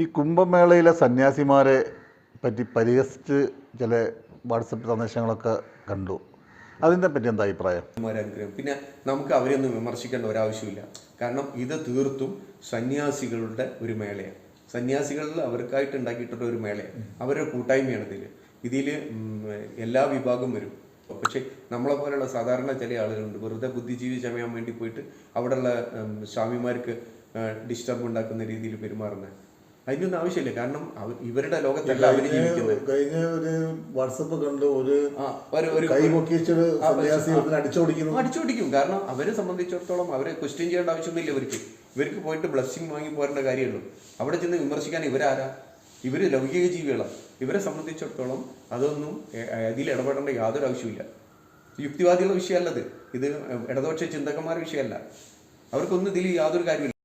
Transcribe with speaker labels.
Speaker 1: ഈ കുംഭമേളയിലെ സന്യാസിമാരെ പറ്റി പരിഹസിച്ച് ചില വാട്സപ്പ് സന്ദേശങ്ങളൊക്കെ കണ്ടു. അതിനെ പറ്റി എന്താ അഭിപ്രായം?
Speaker 2: പിന്നെ നമുക്ക് അവരെയൊന്നും വിമർശിക്കേണ്ട ഒരാവശ്യമില്ല. കാരണം ഇത് തീർത്തും സന്യാസികളുടെ ഒരു മേളയാണ്. സന്യാസികളിൽ അവർക്കായിട്ട് ഉണ്ടാക്കിയിട്ടുള്ള ഒരു മേളയാണ്. അവരുടെ കൂട്ടായ്മയാണ് ഇതിൽ ഇതിൽ എല്ലാ വിഭാഗം വരും. പക്ഷേ നമ്മളെ പോലെയുള്ള സാധാരണ ചില ആളുകളുണ്ട്. വെറുതെ ബുദ്ധിജീവി ചമയാൻ വേണ്ടി പോയിട്ട് അവിടെയുള്ള സ്വാമിമാർക്ക് ഡിസ്റ്റർബ് ഉണ്ടാക്കുന്ന രീതിയിൽ പെരുമാറുന്നത്. അതിനൊന്നും ആവശ്യമില്ല. കാരണം ഇവരുടെ ലോകത്തല്ല അവർ ജീവിക്കുന്നത്.
Speaker 1: കഴിഞ്ഞ ഒരു വാട്സപ്പ് കണ്ട് ഒരു അടിച്ചോടിക്കുന്നു.
Speaker 2: അടിച്ചോടിക്കും. കാരണം അവരെ സംബന്ധിച്ചിടത്തോളം അവരെ ക്വസ്റ്റ്യൻ ചെയ്യേണ്ട ആവശ്യമൊന്നുമില്ല ഇവർക്ക്. ഇവർക്ക് പോയിട്ട് ബ്ലസ്സിങ് വാങ്ങി പോരേണ്ട കാര്യമുള്ളൂ. അവിടെ ചെന്ന് വിമർശിക്കാൻ ഇവരാരാ? ഇവർ ലൗകിക ജീവികളാണ് ഇവരെ സംബന്ധിച്ചിടത്തോളം അതൊന്നും അതിൽ ഇടപെടേണ്ട യാതൊരു ആവശ്യമില്ല യുക്തിവാദികളുടെ വിഷയമല്ലത്. ഇത് ഇടതുപക്ഷ ചിന്തകന്മാരുടെ വിഷയമല്ല. അവർക്കൊന്നും ഇതിൽ യാതൊരു കാര്യമില്ല.